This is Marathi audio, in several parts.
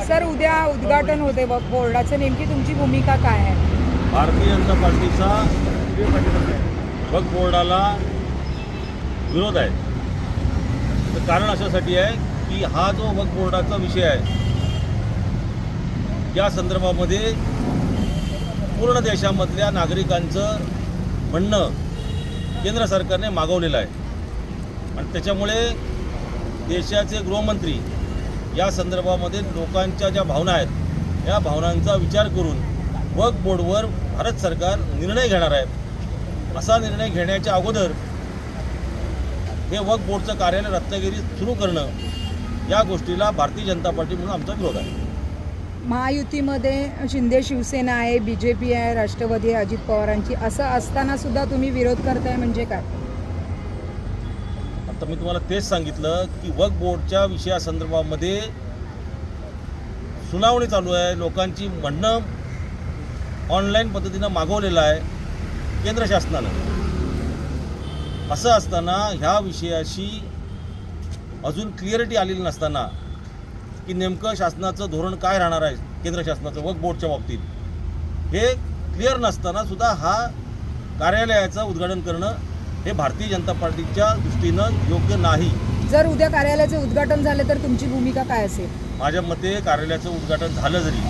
सर उद्या उद्घाटन होते बघ बोर्डाचं नेमकी तुमची भूमिका काय आहे? भारतीय जनता पार्टीचा वक्फ बोर्डाला विरोध आहे. तर कारण अशासाठी आहे की हा जो वक्फ बोर्डाचा विषय आहे या संदर्भामध्ये पूर्ण देशामधल्या नागरिकांचं म्हणणं केंद्र सरकारने मागवलेलं आहे. आणि त्याच्यामुळे देशाचे गृहमंत्री या संदर्भामध्ये लोकांच्या ज्या भावना आहेत या भावनांचा विचार करून वक्फ बोर्डवर भारत सरकार निर्णय घेणार आहे. असा निर्णय घेण्याच्या अगोदर हे वक्फ बोर्डचं कार्यालय रत्नागिरीत सुरू करणं या गोष्टीला भारतीय जनता पार्टी म्हणून आमचा विरोध आहे. महायुतीमध्ये शिंदे शिवसेना आहे बी जे पी आहे राष्ट्रवादी आहे अजित पवारांची. असं असताना सुद्धा तुम्ही विरोध करताय म्हणजे काय? तर मी तुम्हाला तेच सांगितलं की वक बोर्डच्या विषयासंदर्भामध्ये सुनावणी चालू आहे. लोकांची म्हणणं ऑनलाईन पद्धतीनं मागवलेलं आहे केंद्र शासनानं. असं असताना ह्या विषयाशी अजून क्लिअरिटी आलेली नसताना की नेमकं शासनाचं धोरण काय राहणार आहे केंद्र शासनाचं वक बोर्डच्या बाबतीत हे क्लिअर नसताना सुद्धा हा कार्यालयाचं उद्घाटन करणं हे भारतीय जनता पार्टीच्या दृष्टीनं योग्य नाही. जर उद्या कार्यालयाचे उद्घाटन झाले तर तुमची भूमिका काय असेल? माझ्या मते कार्यालयाचं उद्घाटन झालं जरी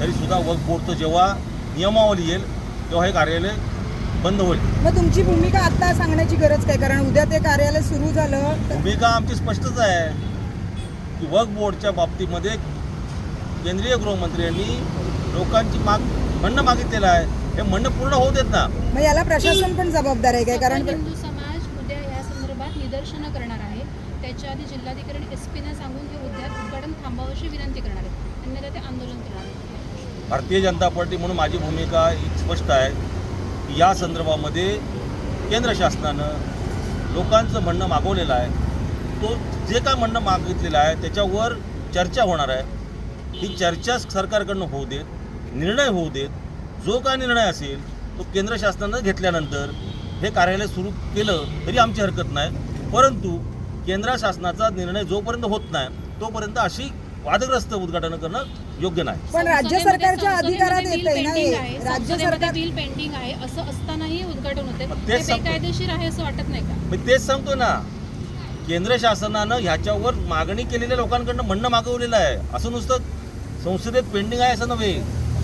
तरी सुद्धा वक्फ बोर्डचं जेव्हा नियमावली येईल तेव्हा हे कार्यालय बंद होईल. मग तुमची भूमिका आता सांगण्याची गरज काय? कारण उद्या ते कार्यालय सुरू झालं भूमिका आमची स्पष्टच आहे की वक्फ बोर्डच्या बाबतीमध्ये केंद्रीय गृहमंत्र्यांनी लोकांची माग म्हणणं मागितलेलं आहे. हे म्हणणं पूर्ण होऊ देत ना. मग याला प्रशासन पण जबाबदार आहे काय? कारण हिंदू समाज उद्या या संदर्भात निदर्शनं करणार आहे. त्याच्या आधी जिल्हाधिकारी एस पीने सांगून हे उद्या उद्घाटन थांबावशी विनंती करणार आहे अन्यथा ते आंदोलन करणार आहेत. भारतीय जनता पार्टी म्हणून माझी भूमिका ही स्पष्ट आहे. की या संदर्भामध्ये केंद्र शासनानं लोकांचं म्हणणं मागवलेलं आहे. तो जे काय म्हणणं मागितलेलं आहे त्याच्यावर चर्चा होणार आहे. ही चर्चा सरकारकडनं होऊ देत निर्णय होऊ देत. जो काय निर्णय असेल तो केंद्र शासनानं घेतल्यानंतर हे कार्यालय सुरू केलं तरी आमची हरकत नाही. परंतु केंद्र शासनाचा निर्णय जोपर्यंत होत नाही तोपर्यंत अशी वादग्रस्त उद्घाटन करणं योग्य नाही. पण राज्य सरकारच्या अधिकारात हे. पेंडिंग आहे. राज्य सरकार बिल पेंडिंग आहे. असं असतानाही उद्घाटन होते. बेकायदेशीर आहे असं वाटत नाही का? मी तेच सांगतो ना. केंद्र शासनानं ह्याच्यावर मागणी केलेल्या लोकांकडनं म्हणणं मागवलेलं आहे. असं नुसतं संसदेत पेंडिंग आहे असं नव्हे.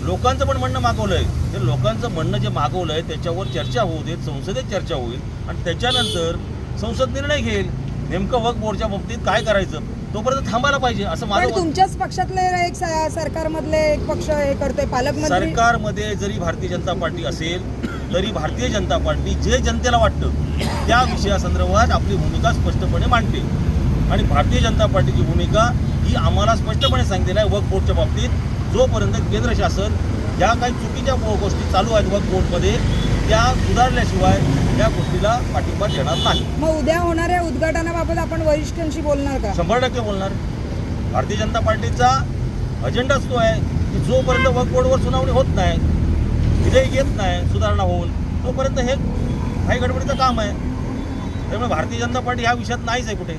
लोकांचं पण म्हणणं मागवलं आहे ते लोकांचं म्हणणं जे मागवलं आहे त्याच्यावर चर्चा होऊ देत संसदेत चर्चा होईल आणि त्याच्यानंतर संसद निर्णय घेईल. नेमकं वक्फ बोर्डच्या बाबतीत काय करायचं? तोपर्यंत थांबायला पाहिजे असं माझं. तुमच्याच पक्षातले एक सरकारमधले एक पक्ष हे करतोय पालकमंत्री सरकारमध्ये जरी भारतीय जनता पार्टी असेल तरी भारतीय जनता पार्टी जे जनतेला वाटतं त्या विषयासंदर्भात आपली भूमिका स्पष्टपणे मांडते. आणि भारतीय जनता पार्टीची भूमिका ही आम्हाला स्पष्टपणे सांगितलेली आहे वक्फ बोर्डच्या बाबतीत जोपर्यंत केंद्र शासन ज्या काही चुकीच्या गोष्टी चालू आहेत वक्फ बोर्डमध्ये त्या सुधारल्याशिवाय या गोष्टीला पाठिंबा देणार नाही. मग उद्या होणाऱ्या उद्घाटनाबाबत आपण वरिष्ठांशी बोलणार का? शंभर टक्के बोलणार. भारतीय जनता पार्टीचा अजेंडाच तो आहे की जोपर्यंत वक्फ बोर्डवर सुनावणी होत नाही विधेयक येत नाही सुधारणा होऊन तोपर्यंत हे काही गडबडीचं काम आहे. त्यामुळे भारतीय जनता पार्टी ह्या विषयात नाहीच आहे कुठे.